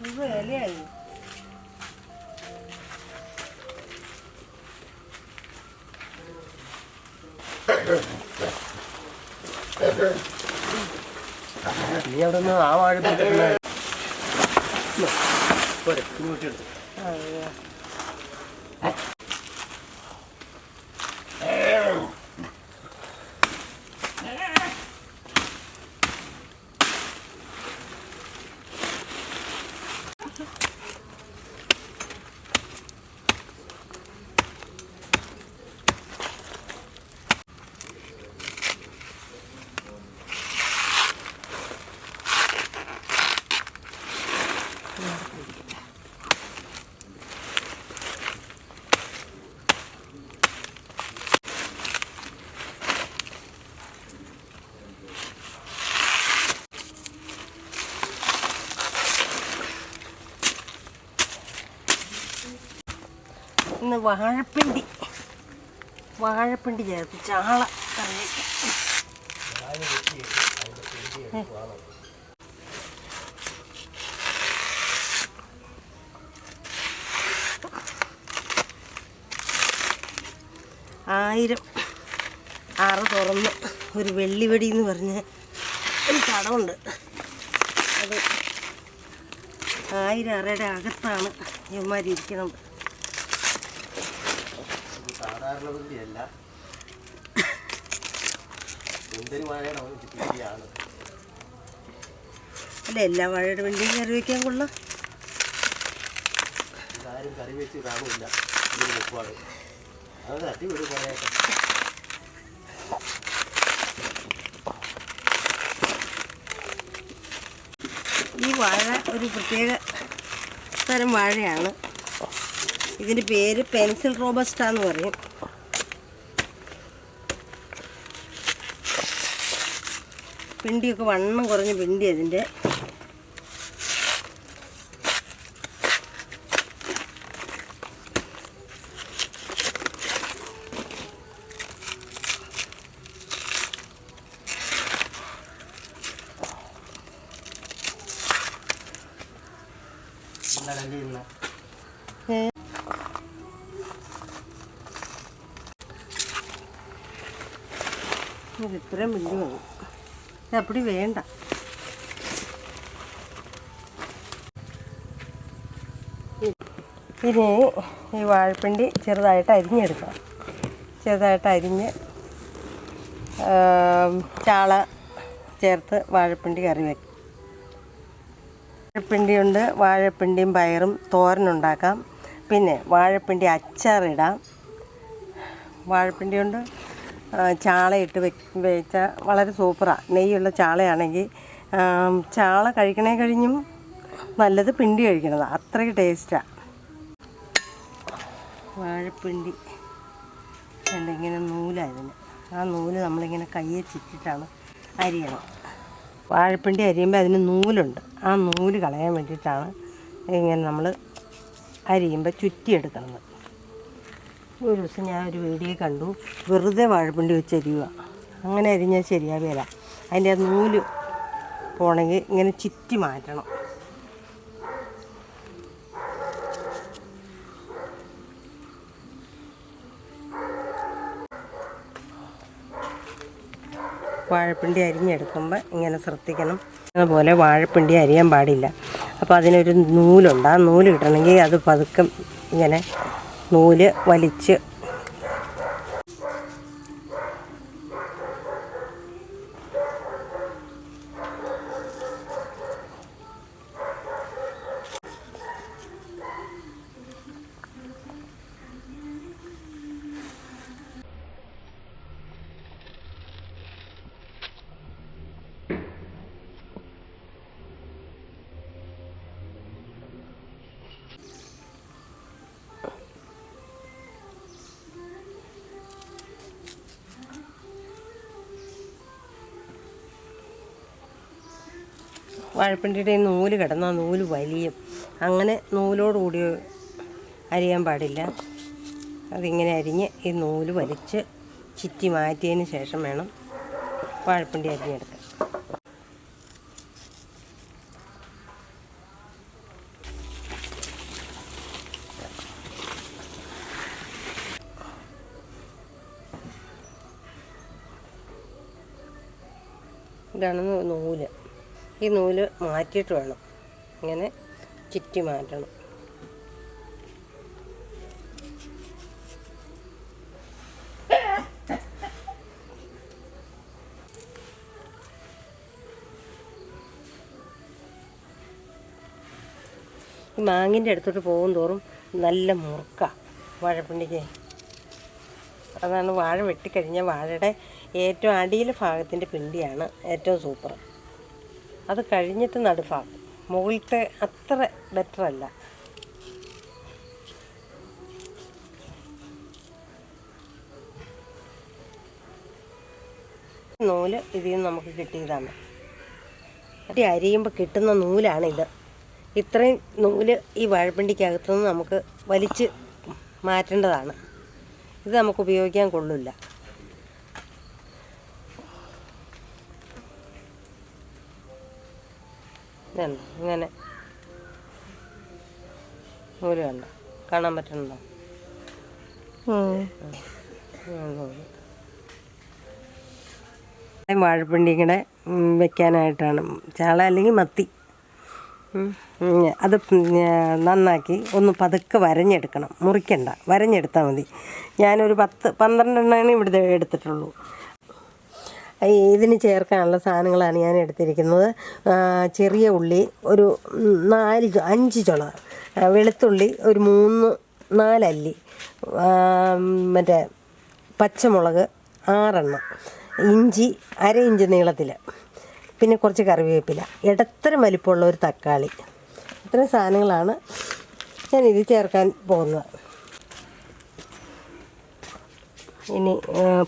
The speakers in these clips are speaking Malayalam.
ഇത് ഇലയായി നീ അവിടെ നിന്ന് ആ വാഴ പിടിച്ചിട്ടുള്ള പോരെ ഇങ്ങോട്ട് ഇന്ന് വാഴപ്പിണ്ടി. വാഴപ്പിണ്ടി ചേർത്ത് ചാള ആയിരം അറ തുറന്ന് ഒരു വെള്ളിവെടി എന്ന് പറഞ്ഞ ഒരു കടമുണ്ട് അത് ആയിരം അറയുടെ അകത്താണ് ഇവന്മാരിയ്ക്കുന്നത് സാധാരണ വണ്ടിയല്ല എന്തൊരു വാഴയുടെ പിടിയാണ് അല്ല എല്ലാ വാഴയുടെ വണ്ടിയും കറി വയ്ക്കാൻ കൊള്ളാം. ഇതാരും കറി വെച്ച് ഇതിന് വെക്കുവാണ് അത് തട്ടിവിട് കുറേയൊക്കെ ഈ വാഴ ഒരു പ്രത്യേക തരം വാഴയാണ്. ഇതിന്റെ പേര് പെൻസിൽ റോബസ്റ്റ എന്ന് പറയും. പിണ്ടിയൊക്കെ വണ്ണം കുറഞ്ഞ പിണ്ടി അതിന്റെ ഇന്നലെ ഇത് ഇത്രയും വലിയ വേണം ഇത് അപ്പടി വേണ്ട. ഇനി ഈ വാഴപ്പിണ്ടി ചെറുതായിട്ട് അരിഞ്ഞെടുക്കാം ചെറുതായിട്ട് അരിഞ്ഞ് ചാള ചേർത്ത് വാഴപ്പിണ്ടി കറി വെക്കും. വാഴപ്പിണ്ടിയുണ്ട് വാഴപ്പിണ്ടിയും പയറും തോരനുണ്ടാക്കാം. പിന്നെ വാഴപ്പിണ്ടി അച്ചാറിടാം. വാഴപ്പിണ്ടി കൊണ്ട് ആ, ചാളയിട്ട് വെ വെച്ചാൽ വളരെ സൂപ്പറാണ് നെയ്യുള്ള ചാളയാണെങ്കിൽ ചാള കഴിക്കണേ കഴിഞ്ഞും നല്ലത് പിണ്ടി കഴിക്കണത്. അത്രയ്ക്ക് ടേസ്റ്റാണ് വാഴപ്പിണ്ടി. ഇങ്ങനെ നൂലായതിന് ആ നൂൽ നമ്മളിങ്ങനെ കയ്യെ ചിറ്റിട്ടാണ് അരിയണം വാഴപ്പിണ്ടി അരിയുമ്പോൾ അതിന് നൂലുണ്ട്. ആ നൂൽ കളയാൻ വേണ്ടിയിട്ടാണ് ഇങ്ങനെ നമ്മൾ അരിയുമ്പോൾ ചുറ്റിയെടുക്കുന്നത് ഒരു ദിവസം ഞാൻ ഒരു വീഡിയോ കണ്ടു. വെറുതെ വാഴപ്പിണ്ടി വെച്ച് അങ്ങനെ അരിഞ്ഞാൽ ശരിയാവില്ല അതിന്റെ ആ നൂൽ പോണെങ്കിൽ ഇങ്ങനെ ചുറ്റി മാറ്റണം. വാഴപ്പിണ്ടി അരിഞ്ഞെടുക്കുമ്പോൾ ഇങ്ങനെ ശ്രദ്ധിക്കണം. അതുപോലെ വാഴപ്പിണ്ടി അരിയാൻ പാടില്ല. അപ്പോൾ അതിനൊരു നൂലുണ്ട്. ആ നൂൽ കിട്ടണമെങ്കിൽ അത് പതുക്കം ഇങ്ങനെ നൂൽ വലിച്ച് വാഴപ്പിണ്ടിയുടെ നൂൽ കിടന്ന നൂൽ വലിയും. അങ്ങനെ നൂലോടുകൂടി അരിയാൻ പാടില്ല. അതിങ്ങനെ അരിഞ്ഞ് ഈ നൂൽ വലിച്ച് ചിറ്റി മാറ്റിയതിന് ശേഷം വേണം വാഴപ്പിണ്ടി അരിഞ്ഞെടുക്കാൻ. ഇതാണ് നൂൽ. ഈ നൂൽ മാറ്റിയിട്ട് വേണം. ഇങ്ങനെ ചുറ്റി മാറ്റണം. ഈ മാങ്ങിന്റെ അടുത്തോട്ട് പോകും തോറും നല്ല മുറുക്ക വാഴപ്പിണ്ടിക്ക് അതാണ് വാഴ വെട്ടിക്കഴിഞ്ഞാൽ വാഴയുടെ ഏറ്റവും അടിയിലെ ഭാഗത്തിന്റെ പിണ്ടിയാണ് ഏറ്റവും സൂപ്പർ. അത് കഴിഞ്ഞിട്ട് നടുഭാഗം മുകളിലത്തെ അത്ര ബെറ്റർ അല്ല. നൂൽ ഇതിൽ നിന്ന് നമുക്ക് കിട്ടിയതാണ്. അരി അരിയുമ്പോൾ കിട്ടുന്ന നൂലാണിത്. ഇത്രയും നൂൽ ഈ വാഴപ്പിണ്ടിക്കകത്തുനിന്ന് നമുക്ക് വലിച്ച് മാറ്റേണ്ടതാണ്. ഇത് നമുക്ക് ഉപയോഗിക്കാൻ കൊള്ളില്ല. ഇതുണ്ട്. ഇങ്ങനെ നൂൽ കണ്ടോ. കാണാൻ പറ്റണോ നൂൽ വാഴപ്പിണ്ടി ഇങ്ങനെ ഉം, വെക്കാനായിട്ടാണ്. ചാള അല്ലെങ്കിൽ മത്തി. അത് നന്നാക്കി ഒന്ന് പതുക്കെ വരഞ്ഞെടുക്കണം. മുറിക്കണ്ട. വരഞ്ഞെടുത്താൽ മതി. ഞാനൊരു പത്ത് പന്ത്രണ്ടെണ്ണമാണ് ഇവിടെ എടുത്തിട്ടുള്ളൂ. ഇതിന് ചേർക്കാനുള്ള സാധനങ്ങളാണ് ഞാൻ എടുത്തിരിക്കുന്നത്. ചെറിയ ഉള്ളി ഒരു നാല് അഞ്ച് ചുള വെളുത്തുള്ളി ഒരു മൂന്ന് നാലല്ലി മറ്റേ പച്ചമുളക് ആറെണ്ണം ഇഞ്ചി അര ഇഞ്ച് നീളത്തിൽ പിന്നെ കുറച്ച് കറിവേപ്പില ഇടത്തരം വലിപ്പമുള്ള ഒരു തക്കാളി. ഇത്രയും സാധനങ്ങളാണ് ഞാൻ ഇത് ചേർക്കാൻ പോകുന്നത്. ഇനി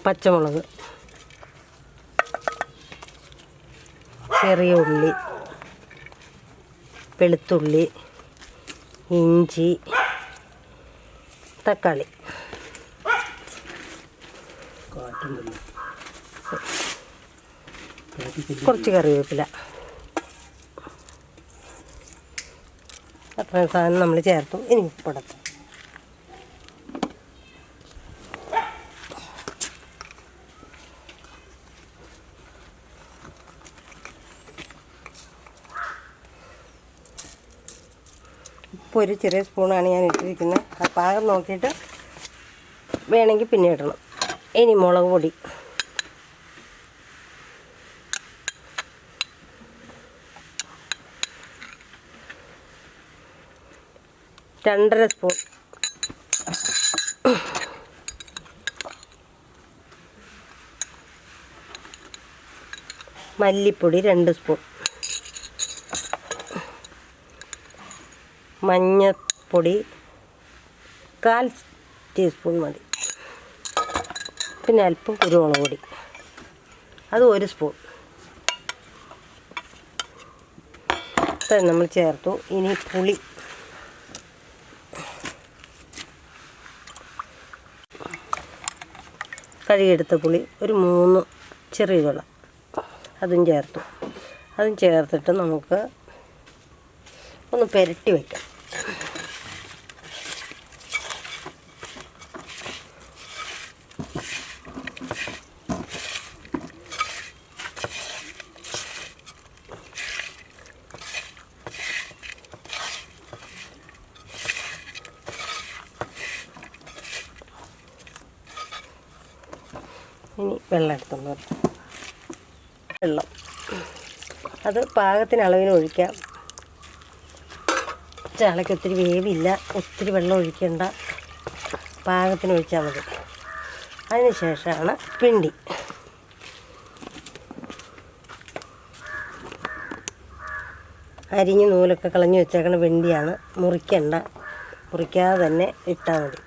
പച്ചമുളക്. ചെറിയ ഉള്ളി വെളുത്തുള്ളി ഇഞ്ചി തക്കാളി. കുറച്ച് കറിവേപ്പില. അത്രയും സാധനം നമ്മൾ ചേർത്തു. ഇനി ഉപ്പിടത്ത് ഇപ്പോൾ ഒരു ചെറിയ സ്പൂണാണ് ഞാൻ ഇട്ടിരിക്കുന്നത്. ആ പാകം നോക്കിയിട്ട് വേണമെങ്കിൽ പിന്നെ ഇടണം. ഇനി മുളക് പൊടി. രണ്ടര സ്പൂൺ. മല്ലിപ്പൊടി രണ്ട് സ്പൂൺ. മഞ്ഞൾപ്പൊടി കാൽ ടീസ്പൂൺ മതി. പിന്നെ അല്പം കുരുമുളക് പൊടി. അത് ഒരു സ്പൂൺ. ഇത്രയും നമ്മൾ ചേർത്തു. ഇനി പുളി. കഴുകിയെടുത്ത പുളി ഒരു മൂന്ന് ചെറിയ വിള അതും ചേർത്തു. അതും ചേർത്തിട്ട് നമുക്ക് ഒന്ന് പുരട്ടി വയ്ക്കാം വെള്ളം എടുത്തുള്ളത് വെള്ളം. അത് പാകത്തിന് അളവിന് ഒഴിക്കാം. ചാളയ്ക്ക് ഒത്തിരി വേവില്ല ഒത്തിരി വെള്ളം ഒഴിക്കേണ്ട പാകത്തിന് ഒഴിച്ചാൽ മതി. അതിനുശേഷമാണ് പിണ്ടി. അരിഞ്ഞ് നൂലൊക്കെ കളഞ്ഞ് വെച്ചേക്കണ വെണ്ടിയാണ് മുറിക്കണ്ട. മുറിക്കാതെ തന്നെ ഇട്ടാൽ മതി.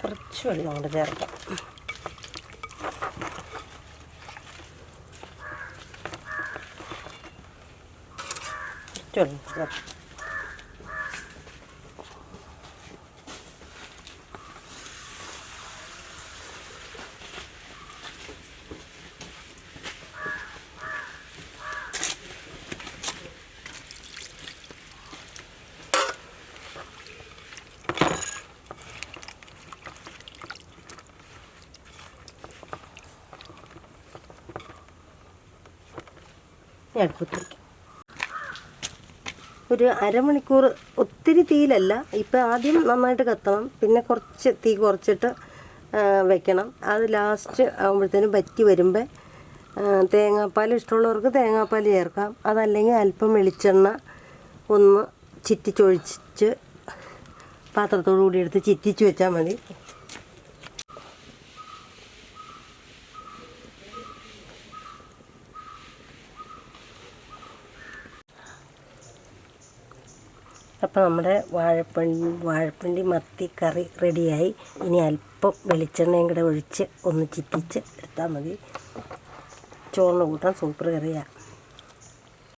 കുറച്ച് വെള്ളം കൂടെ ചേർക്കാം. കുറച്ച് വെള്ളം ചേർക്കാം. അടുപ്പത്ത് വയ്ക്കും ഒരു അരമണിക്കൂർ ഒത്തിരി തീയിലല്ല. ഇപ്പം ആദ്യം നന്നായിട്ട് കത്തണം. പിന്നെ കുറച്ച് തീ കുറച്ചിട്ട് വെക്കണം. അത് ലാസ്റ്റ് ആകുമ്പോഴത്തേനും പറ്റി വരുമ്പോൾ തേങ്ങാപ്പാൽ ഇഷ്ടമുള്ളവർക്ക് തേങ്ങാപ്പാൽ ചേർക്കാം. അതല്ലെങ്കിൽ അല്പം വെളിച്ചെണ്ണ ഒന്ന് ചിറ്റിച്ചൊഴിച്ച് പാത്രത്തോടു കൂടി എടുത്ത് ചിറ്റിച്ച് വെച്ചാൽ മതി. അപ്പോൾ നമ്മുടെ വാഴപ്പണ്ടി വാഴപ്പണ്ടി മത്തി കറി റെഡിയായി. ഇനി അല്പം വെളിച്ചെണ്ണയും കൂടെ ഒഴിച്ച് ഒന്ന് ചിറ്റിച്ച് എടുത്താൽ മതി. ചോറിന് കൂട്ടാൻ സൂപ്പർ കറിയാണ്